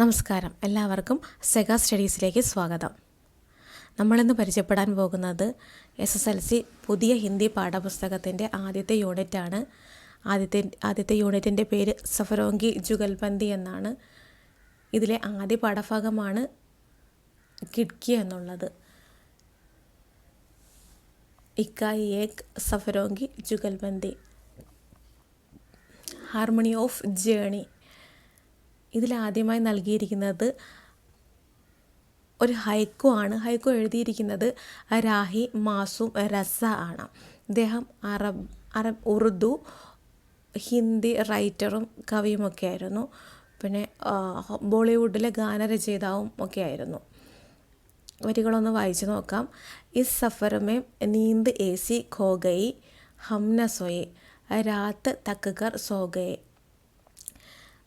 നമസ്കാരം. എല്ലാവർക്കും സെഗ സ്റ്റഡീസിലേക്ക് സ്വാഗതം. നമ്മളിന്ന് പരിചയപ്പെടാൻ പോകുന്നത് എസ് എസ് എൽ സി പുതിയ ഹിന്ദി പാഠപുസ്തകത്തിന്റെ ആദ്യത്തെ യൂണിറ്റാണ്. ആദ്യത്തെ ആദ്യത്തെ യൂണിറ്റിന്റെ പേര് സഫരോങ്കി ജുഗൽബന്ദി എന്നാണ്. ഇതിലെ ആദ്യ പാഠഭാഗമാണ് കിഡ്കി എന്നുള്ളത്. ഇക്കായി ഏക് സഫരോങ്കി ജുഗൽബന്ദി. ഹാർമണി ഓഫ് ജേണി ഇതിലാദ്യമായി നൽകിയിരിക്കുന്നത് ഒരു ഹൈക്കു ആണ്. ഹൈക്കു എഴുതിയിരിക്കുന്നത് രാഹി മാസും രസ ആണ്. ഇദ്ദേഹം അറബ് അറബ് ഉറുദു ഹിന്ദി റൈറ്ററും കവിയുമൊക്കെ ആയിരുന്നു. പിന്നെ ബോളിവുഡിലെ ഗാനരചയിതാവും ഒക്കെ ആയിരുന്നു. വരികളൊന്ന് വായിച്ചു നോക്കാം. ഇസ് സഫറമേ നീന്ത് എ സി ഖോഗയി ഹംന സൊയെ രാത്ത് തക്കകർ സോഗയെ.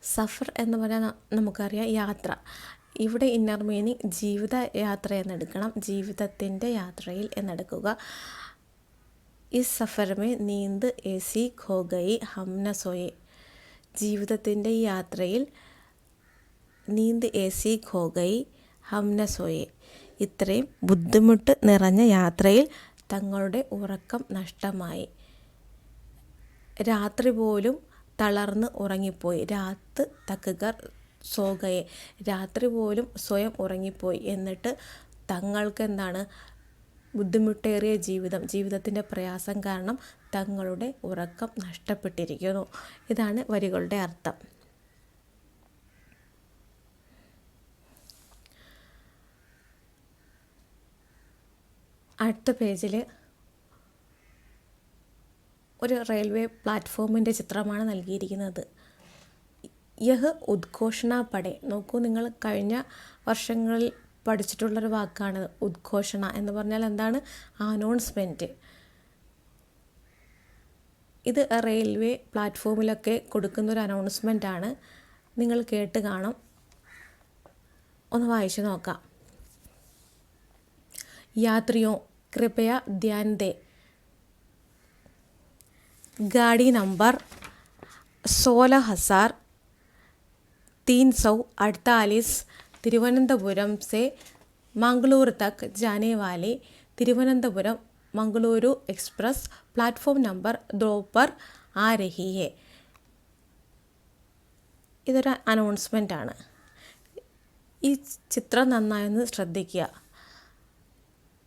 സഫർ എന്ന് പറഞ്ഞാൽ നമുക്കറിയാം യാത്ര. ഇവിടെ ഇന്നർ മീനിങ് ജീവിത യാത്ര എന്നെടുക്കണം. ജീവിതത്തിന്റെ യാത്രയിൽ എന്നെടുക്കുക. ഈ സഫർമേ നീന്ത് എ സി ഖോഗയി ഹംന സോയെ. ജീവിതത്തിന്റെ യാത്രയിൽ നീന്ത് എ സി ഖോഗയി ഹംന സോയെ. ഇത്രയും ബുദ്ധിമുട്ട് നിറഞ്ഞ യാത്രയിൽ തങ്ങളുടെ ഉറക്കം നഷ്ടമായി. രാത്രി പോലും തളർന്ന് ഉറങ്ങിപ്പോയി. രാത്ത് തക്കുകർ സോഗയെ രാത്രി പോലും സ്വയം ഉറങ്ങിപ്പോയി. എന്നിട്ട് തങ്ങൾക്ക് എന്താണ് ബുദ്ധിമുട്ടേറിയ ജീവിതം ജീവിതത്തിന്റെ പ്രയാസം കാരണം തങ്ങളുടെ ഉറക്കം നഷ്ടപ്പെട്ടിരിക്കുന്നു. ഇതാണ് വരികളുടെ അർത്ഥം. അടുത്ത പേജിൽ ഒരു റെയിൽവേ പ്ലാറ്റ്ഫോമിന്റെ ചിത്രമാണ് നൽകിയിരിക്കുന്നത്. യഹ് ഉദ്ഘോഷണ പടേ. നോക്കൂ നിങ്ങൾ കഴിഞ്ഞ വർഷങ്ങളിൽ പഠിച്ചിട്ടുള്ളൊരു വാക്കാണ് ഉദ്ഘോഷണ എന്ന് പറഞ്ഞാൽ എന്താണ്? അനൗൺസ്മെന്റ് ഇത് റെയിൽവേ പ്ലാറ്റ്ഫോമിലൊക്കെ കൊടുക്കുന്ന ഒരു അനൗൺസ്മെന്റ് ആണ്. നിങ്ങൾ കേട്ട് കാണും. ഒന്ന് വായിച്ചു നോക്കാം. യാത്രിയോ കൃപയ ധ്യാൻ ദേ. गाड़ी नंबर सोलह हज़ार तीन सौ अड़तालीस तिरुवनंतपुरम से मंगलूर तक जाने वाले Thiruvananthapuram Mangaluru express platform number दो पर आ रही है ഇതൊരു അനൗൺസ്മെൻ്റ് ആണ് ഈ ചിത്രം നന്നായൊന്ന് ശ്രദ്ധിക്കുക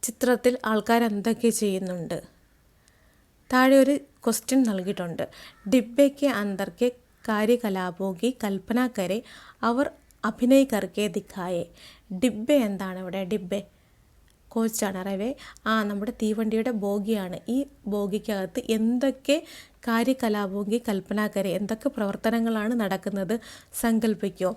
ചിത്രത്തിൽ ആൾക്കാർ എന്തൊക്കെ ചെയ്യുന്നുണ്ട് താഴെ ഒരു ക്വസ്റ്റ്യൻ നൽകിയിട്ടുണ്ട്. ഡിബ്ബയ്ക്ക് അന്തർക്കെ കാര്യകലാപോകി കൽപ്പനക്കരെ കൽപ്പന കരെ അവർ അഭിനയിക്കർക്കെ ദിഖായെ. ഡിബ്ബെ എന്താണ് ഇവിടെ? ഡിബ്ബെ. കോച്ചാണ് അറിവേ. ആ നമ്മുടെ തീവണ്ടിയുടെ ബോഗിയാണ്. ഈ ബോഗിക്കകത്ത് എന്തൊക്കെ കാര്യകലാപോങ്കി കൽപ്പനാക്കരെ എന്തൊക്കെ പ്രവർത്തനങ്ങളാണ് നടക്കുന്നത് സങ്കല്പിക്കോ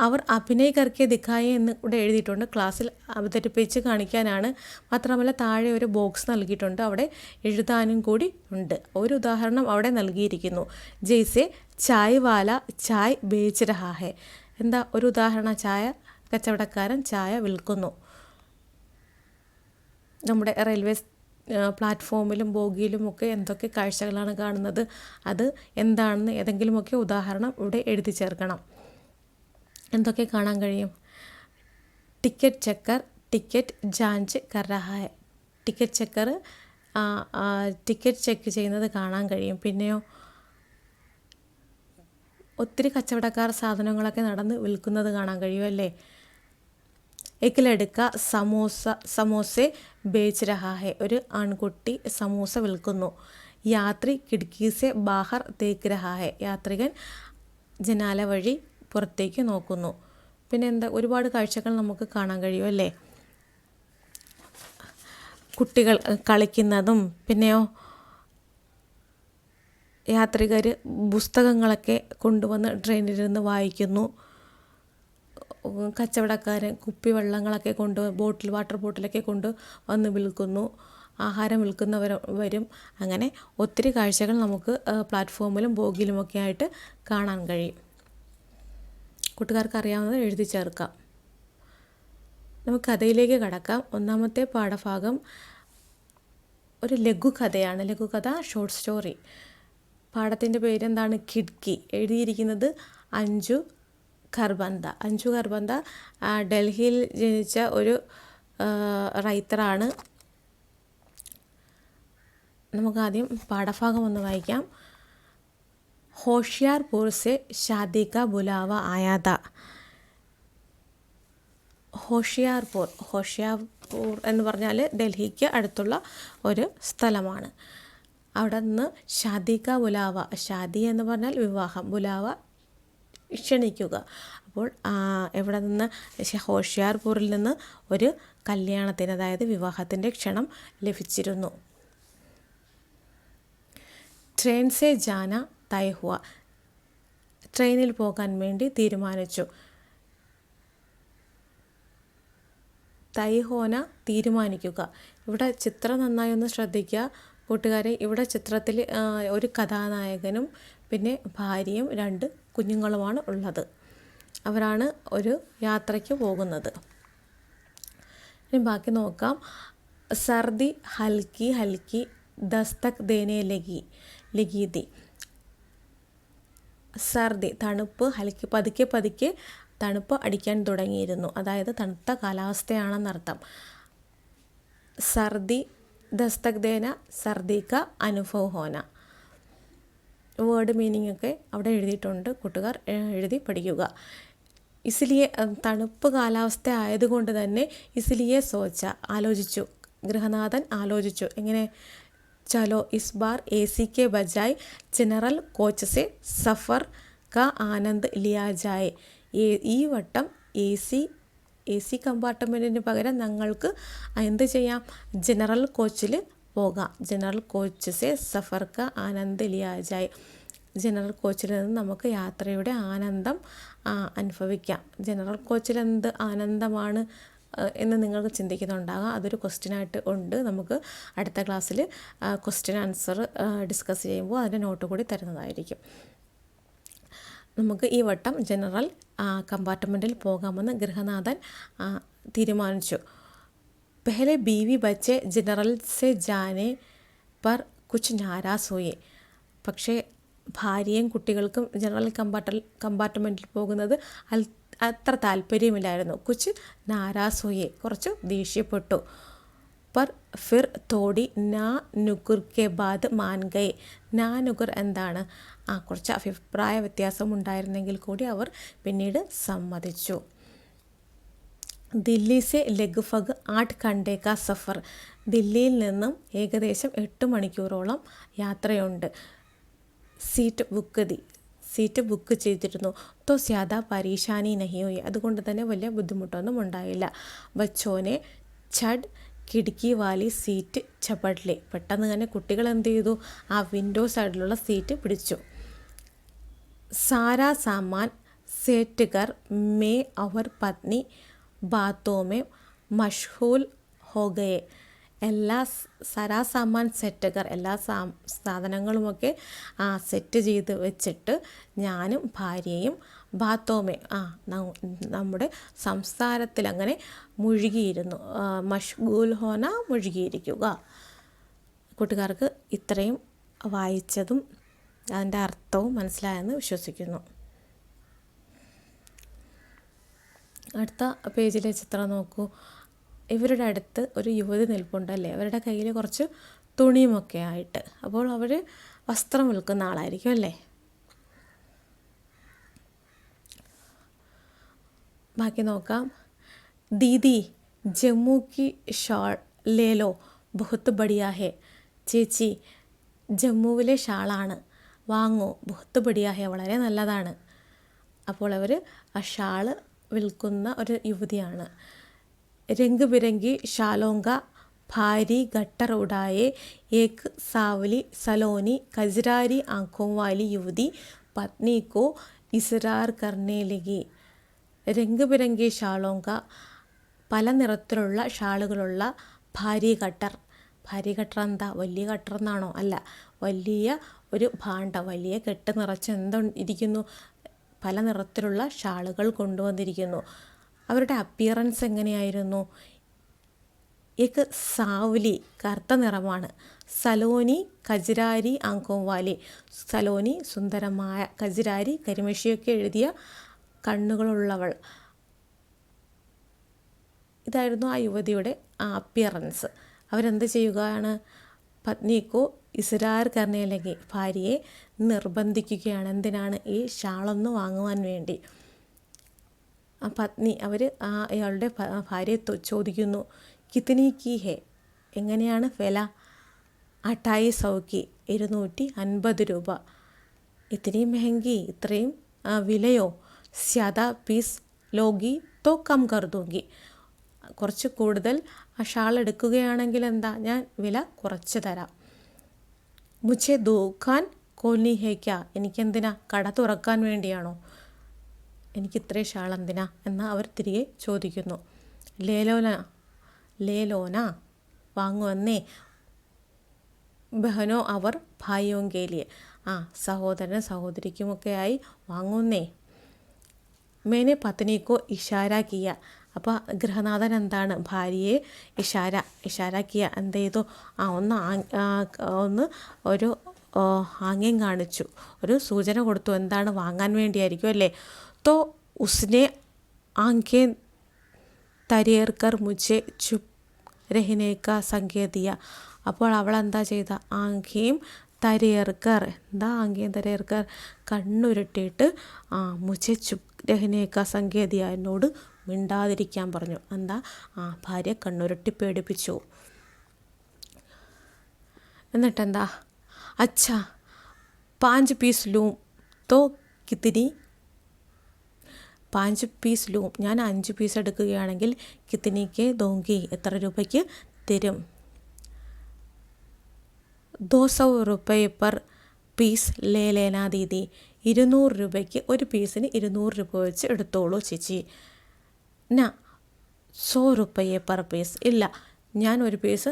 അവർ അഭിനയ് കർക്കെ ദിഖായെ എന്ന് ഇവിടെ എഴുതിയിട്ടുണ്ട്. ക്ലാസ്സിൽ അവതരിപ്പിച്ച് കാണിക്കാനാണ്. മാത്രമല്ല താഴെ ഒരു ബോക്സ് നൽകിയിട്ടുണ്ട്. അവിടെ എഴുതാനും കൂടി ഉണ്ട്. ഒരു ഉദാഹരണം അവിടെ നൽകിയിരിക്കുന്നു. ജെയ്സെ ചായ് വാല ചായ് ബേച്ച് രഹാ എന്താ ഒരു ഉദാഹരണ? ചായ കച്ചവടക്കാരൻ ചായ വിൽക്കുന്നു. നമ്മുടെ റെയിൽവേ പ്ലാറ്റ്ഫോമിലും ബോഗിയിലും ഒക്കെ എന്തൊക്കെ കാഴ്ചകളാണ് കാണുന്നത്? അത് എന്താണെന്ന് ഏതെങ്കിലുമൊക്കെ ഉദാഹരണം ഇവിടെ എഴുതി ചേർക്കണം. എന്തൊക്കെ കാണാൻ കഴിയും? ടിക്കറ്റ് ചെക്കർ ടിക്കറ്റ് ജാഞ്ച് കർഹായ ടിക്കറ്റ് ചെക്കർ ടിക്കറ്റ് ചെക്ക് ചെയ്യുന്നത് കാണാൻ കഴിയും. പിന്നെയോ ഒത്തിരി കച്ചവടക്കാർ സാധനങ്ങളൊക്കെ നടന്ന് വിൽക്കുന്നത് കാണാൻ കഴിയും അല്ലേ? എക്കിലെടുക്ക സമോസ സമോസെ ബേച്ച് രഹാഹെ. ഒരു ആൺകുട്ടി സമൂസ വിൽക്കുന്നു. യാത്രി കിടക്കീസെ ബാഹർ തേക്ക് രഹാഹെ. യാത്രികൻ ജനാല വഴി പുറത്തേക്ക് നോക്കുന്നു. പിന്നെ എന്താ ഒരുപാട് കാഴ്ചകൾ നമുക്ക് കാണാൻ കഴിയും അല്ലേ? കുട്ടികൾ കളിക്കുന്നതും പിന്നെയോ യാത്രികർ പുസ്തകങ്ങളൊക്കെ കൊണ്ടുവന്ന് ട്രെയിനിലിരുന്ന് വായിക്കുന്നു. കച്ചവടക്കാരൻ കുപ്പിവെള്ളങ്ങളൊക്കെ കൊണ്ട് ബോട്ടിൽ വാട്ടർ ബോട്ടിലൊക്കെ കൊണ്ട് വന്ന് വിൽക്കുന്നു. ആഹാരം വിൽക്കുന്നവർ വരും. അങ്ങനെ ഒത്തിരി കാഴ്ചകൾ നമുക്ക് പ്ലാറ്റ്ഫോമിലും ബോഗിലുമൊക്കെ ആയിട്ട് കാണാൻ കഴിയും. കൂട്ടുകാർക്ക് അറിയാവുന്നത് എഴുതി ചേർക്കാം. നമുക്ക് കഥയിലേക്ക് കടക്കാം. ഒന്നാമത്തെ പാഠഭാഗം ഒരു ലഘു കഥയാണ്. ലഘു കഥ ഷോർട്ട് സ്റ്റോറി പാഠത്തിന്റെ പേരെന്താണ്? കിഡ്കി. എഴുതിയിരിക്കുന്നത് അഞ്ചു ഖർബന്ത. അഞ്ജു ഖർബന്ത ഡൽഹിയിൽ ജനിച്ച ഒരു റൈറ്ററാണ് നമുക്കാദ്യം പാഠഭാഗം ഒന്ന് വായിക്കാം. ഹോഷിയാർപൂർ സെ ഷാദി का ആയാത. താ ഹോഷിയാർപൂർ ഹോഷിയാർപൂർ എന്ന് പറഞ്ഞാൽ ഡൽഹിക്ക് അടുത്തുള്ള ഒരു സ്ഥലമാണ്. അവിടെ നിന്ന് ഷാദി കാ ബുലാവ ഷാദി എന്ന് പറഞ്ഞാൽ വിവാഹം ബുലാവ ക്ഷണിക്കുക. അപ്പോൾ എവിടെ നിന്ന് ഹോഷിയാർപൂരിൽ നിന്ന് ഒരു കല്യാണത്തിന് അതായത് വിവാഹത്തിന്റെ ക്ഷണം ലഭിച്ചിരുന്നു. ട്രെയിൻ സെ ജാന തയ് ഹുവ ട്രെയിനിൽ പോകാൻ വേണ്ടി തീരുമാനിച്ചു. തൈഹോന തീരുമാനിക്കുക. ഇവിടെ ചിത്രം നന്നായി ഒന്ന് ശ്രദ്ധിക്കുക. കൂട്ടുകാരെ ഇവിടെ ചിത്രത്തിൽ ഒരു കഥാനായകനും പിന്നെ ഭാര്യയും രണ്ട് കുഞ്ഞുങ്ങളുമാണ് ഉള്ളത്. അവരാണ് ഒരു യാത്രയ്ക്ക് പോകുന്നത്. ഇനി ബാക്കി നോക്കാം. സർദി ഹൽക്കി ഹൽക്കി ദസ്തക് ദേനെ ലഗി ലഗീതി. സർദി തണുപ്പ് ഹലക്കി പതുക്കെ പതുക്കെ തണുപ്പ് അടിക്കാൻ തുടങ്ങിയിരുന്നു. അതായത് തണുത്ത കാലാവസ്ഥയാണെന്നർത്ഥം സർദി ദസ്തഗ്ദേന സർദിക്ക അനുഭവ ഹോന വേർഡ് മീനിങ് ഒക്കെ അവിടെ എഴുതിയിട്ടുണ്ട്. കൂട്ടുകാർ എഴുതി പഠിക്കുക. ഇസിലിയെ തണുപ്പ് കാലാവസ്ഥ ആയതുകൊണ്ട് തന്നെ ഇസിലിയെ സോച്ച ആലോചിച്ചു. ഗൃഹനാഥൻ ആലോചിച്ചു. എങ്ങനെ ചലോ ഇസ് ബാർ എ സി കെ ബജായ് ജനറൽ കോച്ച് സെ സഫർ ക ആനന്ദ് ലിയാ ജായ് ഈ- വട്ടം എ സി എ സി കമ്പാർട്ട്മെന്റിന് പകരം ഞങ്ങൾക്ക് എന്ത് ചെയ്യാം? ജനറൽ കോച്ചിൽ പോകാം. ജനറൽ കോച്ച് സെ സഫർ ക ആനന്ദ് ലിയാ ജായ് ജനറൽ കോച്ചിൽ നിന്ന് നമുക്ക് യാത്രയുടെ ആനന്ദം അനുഭവിക്കാം. ജനറൽ കോച്ചിൽ എന്ത് ആനന്ദമാണ്? എന്ന് നിങ്ങൾക്ക് ചിന്തിക്കുന്നുണ്ടാകാം. അതൊരു ക്വസ്റ്റ്യനായിട്ട് ഉണ്ട്. നമുക്ക് അടുത്ത ക്ലാസ്സിൽ ക്വസ്റ്റ്യൻ ആൻസർ ഡിസ്കസ് ചെയ്യുമ്പോൾ അതിന്റെ നോട്ട് കൂടി തരുന്നതായിരിക്കും. നമുക്ക് ഈ വട്ടം ജനറൽ കമ്പാർട്ട്മെന്റിൽ പോകാമെന്ന് ഗൃഹനാഥൻ തീരുമാനിച്ചു. പെഹലെ ബീവി ബച്ചെ ജനറൽ സെ ജാനെ പർ കുച്ച് നാരാസ് ഹോയെ പക്ഷേ ഭാര്യയും കുട്ടികൾക്കും ജനറൽ കമ്പാർട്ട കമ്പാർട്ട്മെന്റിൽ പോകുന്നത് അൽ അത്ര താല്പര്യമില്ലായിരുന്നു. കുച്ച് നാരാസോയെ കുറച്ച് ദേഷ്യപ്പെട്ടു. പർ ഫിർ തോടി നാ നുഗുർ കെ ബാദ് മാൻ ഗൈ നാ നുഗുർ എന്താണ്? ആ കുറച്ച് അഭിപ്രായ വ്യത്യാസം ഉണ്ടായിരുന്നെങ്കിൽ കൂടി അവർ പിന്നീട് സമ്മതിച്ചു. ദില്ലി സെ ലഗ്ഭഗ് ആട്ട് കണ്ടേക്ക സഫർ. ദില്ലിയിൽ നിന്നും ഏകദേശം എട്ട് മണിക്കൂറോളം യാത്രയുണ്ട്. സീറ്റ് ബുക്ക് ദി സീറ്റ് ബുക്ക് ചെയ്തിരുന്നു. തോ സ്യാദ പരീഷാനി നഹിയോയി. അതുകൊണ്ട് തന്നെ വലിയ ബുദ്ധിമുട്ടൊന്നും ഉണ്ടായില്ല. ബച്ചോനെ ഛഡ് കിടക്കി വാലി സീറ്റ് ചപ്പട്ടിലെ. പെട്ടെന്ന് തന്നെ കുട്ടികൾ എന്ത് ചെയ്തു? ആ വിൻഡോ സൈഡിലുള്ള സീറ്റ് പിടിച്ചു. സാരാ സാമാൻ സേറ്റുകർ മേ അവർ പത്നി ബാത്തോമേ മഷ്ഹൂൽ ഹോഗയെ എല്ലാ സ് സരാ സാമാൻ സെറ്റകർ എല്ലാ സാ സാധനങ്ങളുമൊക്കെ ആ സെറ്റ് ചെയ്ത് വെച്ചിട്ട് ഞാനും ഭാര്യയും ബാത്തോമേ ആ നമ്മുടെ സംസാരത്തിൽ അങ്ങനെ മുഴുകിയിരുന്നു മഷ്ഗൂൽ ഹോന മുഴുകിയിരിക്കുക. കൂട്ടുകാർക്ക് ഇത്രയും വായിച്ചതും അതിന്റെ അർത്ഥവും മനസ്സിലായെന്ന് വിശ്വസിക്കുന്നു. അടുത്ത പേജിലെ ചിത്രം നോക്കൂ. ഇവരുടെ അടുത്ത് ഒരു യുവതി നിൽപ്പുണ്ടല്ലേ? അവരുടെ കയ്യിൽ കുറച്ച് തുണിയുമൊക്കെ ആയിട്ട്. അപ്പോൾ അവർ വസ്ത്രം വിൽക്കുന്ന ആളായിരിക്കും അല്ലേ? ബാക്കി നോക്കാം. ദീദി ജമ്മു കി ഷാൾ ലേലോ ബഹുത്ത് ബടിയാഹേ ചേച്ചി ജമ്മുവിലെ ഷാളാണ്. വാങ്ങോ ബഹുത്ത് ബടിയാഹേ വളരെ നല്ലതാണ്. അപ്പോൾ അവർ ആ ഷാൾ വിൽക്കുന്ന ഒരു യുവതിയാണ്. രംഗുബിരംഗി ഷാലോങ്ക ഭാരി ഘട്ട റോഡായെ ഏക്ക് സാവലി സലോനി കജിരാരി ആഖോം വാലി യുവതി പത്നിക്കോ ഇസ്രാർ കർണേ ലഗി രംഗുബിരംഗി ഷാളോങ്ക പല നിറത്തിലുള്ള ഷാളുകളുള്ള ഭാരി ഘട്ടർ. ഭാരി ഘട്ടർ എന്താ? വലിയ ഘട്ടർ എന്നാണോ? അല്ല വലിയ ഒരു ഭാണ്ഡ വലിയ കെട്ട് നിറച്ച് എന്തോ ഇരിക്കുന്നു? പല നിറത്തിലുള്ള ഷാളുകൾ കൊണ്ടുവന്നിരിക്കുന്നു. അവരുടെ അപ്പിയറൻസ് എങ്ങനെയായിരുന്നു? ഏക്ക് സാവലി കറുത്ത നിറമാണ്. സലോനി കജിരാരി ആങ്കോവാലി സലോനി സുന്ദരമായ കജിരാരി കരിമഷിയൊക്കെ എഴുതിയ കണ്ണുകളുള്ളവൾ. ഇതായിരുന്നു ആ യുവതിയുടെ അപ്പിയറൻസ് അവരെന്ത് ചെയ്യുകയാണ്? പത്നിക്കോ ഇസ്രാർ കർണയിലേക്ക് ഭാര്യയെ നിർബന്ധിക്കുകയാണ്. എന്തിനാണ് ഈ ഷാളൊന്ന് വാങ്ങുവാൻ വേണ്ടി? പത്നി അവർ ആ അയാളുടെ ഭാര്യയെ ചോദിക്കുന്നു കിത്തിനി കി ഹെ? എങ്ങനെയാണ് വില അട്ടായി സൗക്കി ഇരുന്നൂറ്റി അൻപത് രൂപ. ഇത്രയും മെഹങ്കി ഇത്രയും വിലയോ? സ്യാദ പീസ് ലോഗി തോ കം കർദൂങ്കി കുറച്ച് കൂടുതൽ ആ ഷാൾ എടുക്കുകയാണെങ്കിൽ എന്താ? ഞാൻ വില കുറച്ച് തരാം. മുച്ചെ ദൂഖാൻ കോലി ഹേക്ക എനിക്കെന്തിനാ? കട തുറക്കാൻ വേണ്ടിയാണോ? എനിക്ക് ഇത്രയും ഷാൾ എന്തിനാ എന്ന് അവർ തിരികെ ചോദിക്കുന്നു. ലേലോന ലേലോന വാങ്ങുവന്നേ. ബഹനോ അവർ ഭായോങ്കേലിയെ. ആ സഹോദരന് സഹോദരിക്കുമൊക്കെയായി വാങ്ങുന്നേ. മേനെ പത്നിക്കോ ഇഷാര കിയ. അപ്പോൾ ഗൃഹനാഥൻ എന്താണ്? ഭാര്യയെ ഇഷാര ഇഷാര കിയ. എന്ത് ചെയ്തു ആ ഒന്ന് ഒന്ന് ഒരു ആംഗ്യം കാണിച്ചു. ഒരു സൂചന കൊടുത്തു. എന്താണ്? വാങ്ങാൻ വേണ്ടിയായിരിക്കും അല്ലേ? തോ आंखें തരിയേർ കർ മുझे ചുപ് രഹിനേക്ക സംഖ്യ അപ്പോൾ അവൾ എന്താ ചെയ്ത ആംഖ്യം തരയർക്കർ എന്താ ആംഖ്യം തരയർക്കർ കണ്ണുരുട്ടിയിട്ട് ആ മുझे ചുപ് രഹിനേക്ക സംഖ്യ എന്നോട് മിണ്ടാതിരിക്കാൻ പറഞ്ഞു എന്താ ആ ഭാര്യ കണ്ണുരുട്ടി പേടിപ്പിച്ചു എന്നിട്ടെന്താ അച്ഛ പാഞ്ച് പീസ് ലൂം തോ കിത്തിനി പാഞ്ച് പീസ് ലൂം. ഞാൻ അഞ്ച് പീസ് എടുക്കുകയാണെങ്കിൽ കിത്തിനിക്ക് ദോങ്കി എത്ര രൂപയ്ക്ക് തരും? ദോ സൗ റുപ്പയെ പെർ പീസ് ലേ ലേനാ ദീദി. ഇരുന്നൂറ് രൂപയ്ക്ക് ഒരു പീസിന് ഇരുന്നൂറ് രൂപ വെച്ച് എടുത്തോളൂ ചേച്ചി. ന സോ റുപ്പയെ പെർ പീസ്. ഇല്ല ഞാൻ ഒരു പീസ്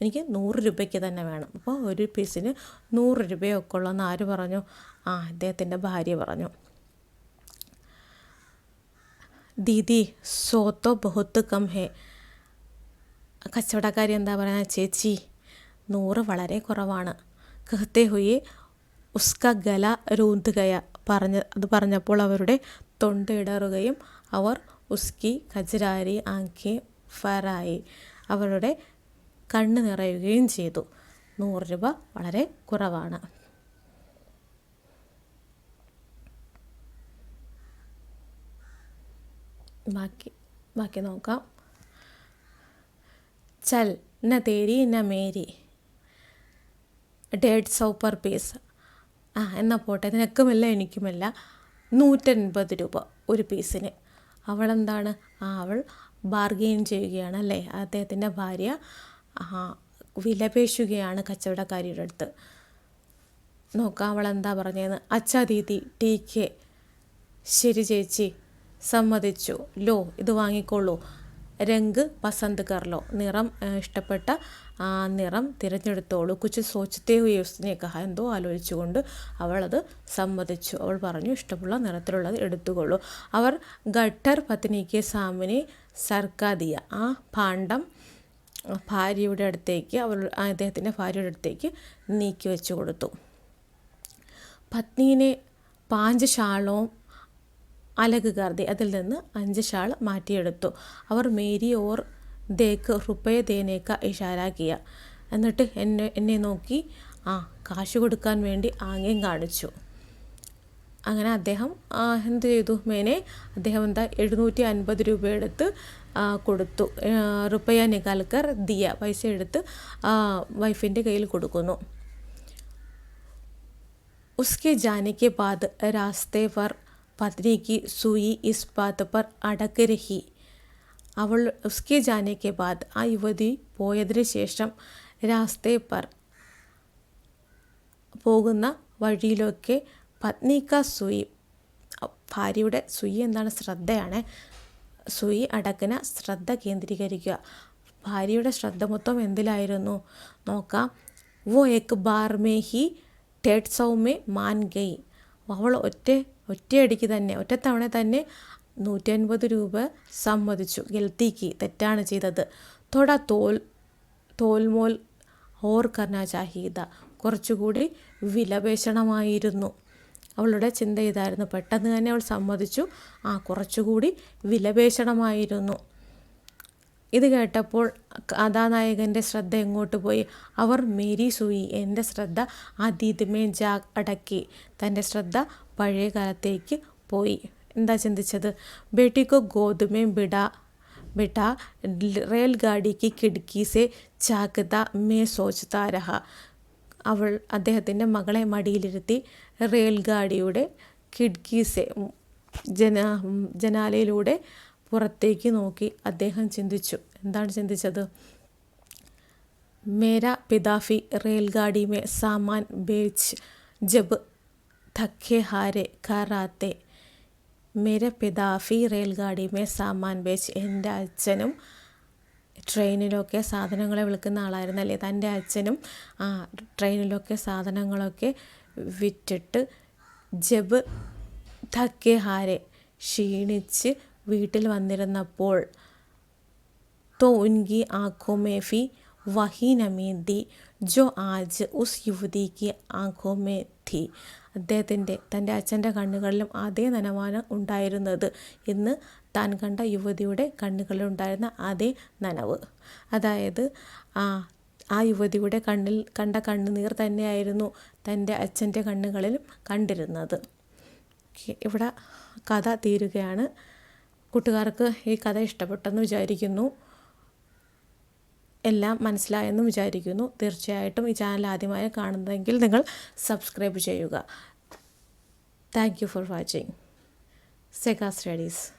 എനിക്ക് നൂറ് രൂപയ്ക്ക് തന്നെ വേണം. അപ്പോൾ ഒരു പീസിന് നൂറ് രൂപയൊക്കെ ഉള്ളതെന്ന് ആര് പറഞ്ഞു? ആ അദ്ദേഹത്തിന്റെ ഭാര്യ പറഞ്ഞു. ദീദി സോത്തോ ബഹുത്ത് കം ഹേ. കച്ചവടക്കാരി എന്താ പറയുക ചേച്ചി നൂറ് വളരെ കുറവാണ്. കഹത്തെ ഹുയെ ഉസ്ക ഗല രൂന്തുകയ പറഞ്ഞ അത് പറഞ്ഞപ്പോൾ അവരുടെ തൊണ്ടയിടറുകയും അവർ ഉസ്കി കജരാരി ആക്കി ഫറായി. അവരുടെ കണ്ണ് നിറയുകയും ചെയ്തു. നൂറ് രൂപ വളരെ കുറവാണ്. ബാക്കി ബാക്കി നോക്കാം. ചൽ ന തേരി ന മേരി. ഡേഡ് സൗ പീസ്. ആ എന്നാൽ പോട്ടെ. നിനക്കുമല്ല എനിക്കുമല്ല. നൂറ്റൻപത് രൂപ ഒരു പീസിന്. അവളെന്താണ്? ആ അവൾ ബാർഗെയിൻ ചെയ്യുകയാണ് അല്ലേ? അദ്ദേഹത്തിന്റെ ഭാര്യ വിലപേശുകയാണ് കച്ചവടക്കാരിയുടെ അടുത്ത്. നോക്കാം അവൾ എന്താ പറഞ്ഞതെന്ന് അച്ഛാ ദീദി ടി കെ. ശരി ചേച്ചി. സമ്മതിച്ചു. ലോ ഇത് വാങ്ങിക്കോളൂ രംഗ് പസന്ത് കർലോ. നിറം ഇഷ്ടപ്പെട്ട ആ നിറം തിരഞ്ഞെടുത്തോളൂ. കുച്ച് സോച്ചത്തെ കഹ എന്തോ ആലോചിച്ചുകൊണ്ട് അവളത് സമ്മതിച്ചു. അവൾ പറഞ്ഞു ഇഷ്ടമുള്ള നിറത്തിലുള്ളത് എടുത്തുകൊള്ളൂ. അവർ ഗട്ടർ പത്നിക്ക് സാമിനെ സർക്കാദിയ ആ ഭാണ്ഡം ഭാര്യയുടെ അടുത്തേക്ക് അവർ അദ്ദേഹത്തിന്റെ ഭാര്യയുടെ അടുത്തേക്ക് നീക്കി വെച്ചു കൊടുത്തു. പത്നീനെ പാഞ്ച് ഷാളവും അലകുകാർദി അതിൽ നിന്ന് അഞ്ച് ഷാൾ മാറ്റിയെടുത്തു. അവർ മേരി ഓർ ദേക്ക് റുപ്പയ ദേനേക്ക ഇഷാരാക്കിയ എന്നിട്ട് എന്നെ എന്നെ നോക്കി ആ കാശ് കൊടുക്കാൻ വേണ്ടി ആംഗ്യം കാണിച്ചു. അങ്ങനെ അദ്ദേഹം എന്ത് ചെയ്തു? മേനെ അദ്ദേഹം എന്താ എഴുന്നൂറ്റി അൻപത് രൂപ എടുത്ത് കൊടുത്തു. റുപ്പയ നികാൽക്കർ ദിയ പൈസ എടുത്ത് വൈഫിന്റെ കയ്യിൽ കൊടുക്കുന്നു. ഉസ്കെ ജാനയ്ക്ക് ബാദ് രാസ്തേ പർ पत्नी की सुई इस बात पर अड़क रही അവൾ ഉസ്കെ ജാനെ കെ ബാദ് ആ യുവതി പോയതിന് ശേഷം രാസ്തേ പർ പോകുന്ന വഴിയിലൊക്കെ പത്നിക സുയി ഭാര്യയുടെ സുയി എന്താണ് ശ്രദ്ധയാണ് സുയി അടക്കുന്ന ശ്രദ്ധ കേന്ദ്രീകരിക്കുക ഭാര്യയുടെ ശ്രദ്ധ മൊത്തം എന്തിലായിരുന്നു നോക്കാം വോ എക് ബാർ മേ ഹി ടേഡ് സൗ മേ മാൻ ഗൈ അവൾ ഒറ്റ ഒറ്റയടിക്ക് തന്നെ ഒറ്റത്തവണ തന്നെ നൂറ്റി അൻപത് രൂപ സമ്മതിച്ചു. ഗൽത്തിക്ക് തെറ്റാണ് ചെയ്തത്. തൊട തോൽ തോൽമോൽ ഓർ കർണ ചാഹീദ കുറച്ചുകൂടി വിലപേശണമായിരുന്നു. അവളുടെ ചിന്ത ഇതായിരുന്നു. പെട്ടെന്ന് തന്നെ അവൾ സമ്മതിച്ചു. ആ കുറച്ചുകൂടി വിലപേശണമായിരുന്നു. ഇത് കേട്ടപ്പോൾ കഥാനായകന്റെ ശ്രദ്ധ എങ്ങോട്ട് പോയി? അവർ മേരി സൂയി. എന്റെ ശ്രദ്ധ അതീതമേ ജാ അടക്കി. തന്റെ ശ്രദ്ധ പഴയ കാലത്തേക്ക് പോയി. എന്താ ചിന്തിച്ചത്? ബേട്ടിക്കോ ഗോതുമേ ബിട ബിട റെയിൽഗാഡി കി കിടക്കി സെ ചാക്കത മേ സോച്ചതാ രഹ. അവൾ അദ്ദേഹത്തിന്റെ മകളെ മടിയിലിരുത്തി റെയിൽഗാഡിയുടെ കിഡ്കീസെ ജന ജനാലയിലൂടെ പുറത്തേക്ക് നോക്കി അദ്ദേഹം ചിന്തിച്ചു. എന്താണ് ചിന്തിച്ചത്? മേര പിതാഫി റെയിൽഗാഡി മേ സാമാൻ ബേച്ച് ജബ് ധക്കെ ഹാരെ കറാത്തെ. മേര പിതാഫി റെയിൽഗാഡി മേ സാമാൻ ബേച്ച് എന്റെ അച്ഛനും ട്രെയിനിലൊക്കെ സാധനങ്ങളെ വിൽക്കുന്ന ആളായിരുന്നല്ലേ? തന്റെ അച്ഛനും ആ ട്രെയിനിലൊക്കെ സാധനങ്ങളൊക്കെ വിറ്റിട്ട് ജബ് ധക്കെ ഹാരെ ക്ഷീണിച്ച് വീട്ടിൽ വന്നിരുന്നപ്പോൾ तो उनकी आंखों में भी वही नमी थी जो आज उस युवती की आंखों में थी അദ്ദേഹത്തിൻ്റെ തൻ്റെ അച്ഛൻ്റെ കണ്ണുകളിലും അതേ നനവാണ് ഉണ്ടായിരുന്നത് ഇന്ന് താൻ കണ്ട യുവതിയുടെ കണ്ണുകളിലുണ്ടായിരുന്ന അതേ നനവ് അതായത് ആ ആ യുവതിയുടെ കണ്ണിൽ കണ്ട കണ്ണുനീർ തന്നെയായിരുന്നു തൻ്റെ അച്ഛൻ്റെ കണ്ണുകളിലും കണ്ടിരുന്നത് ഇവിടെ കഥ തീരുകയാണ് കൂട്ടുകാർക്ക് ഈ കഥ ഇഷ്ടപ്പെട്ടെന്ന് വിചാരിക്കുന്നു. എല്ലാം മനസ്സിലായെന്ന് വിചാരിക്കുന്നു. തീർച്ചയായിട്ടും ഈ ചാനൽ ആദ്യമായി കാണുന്നതെങ്കിൽ നിങ്ങൾ സബ്സ്ക്രൈബ് ചെയ്യുക. താങ്ക് യു ഫോർ വാച്ചിങ് സെഗ സ്റ്റഡീസ്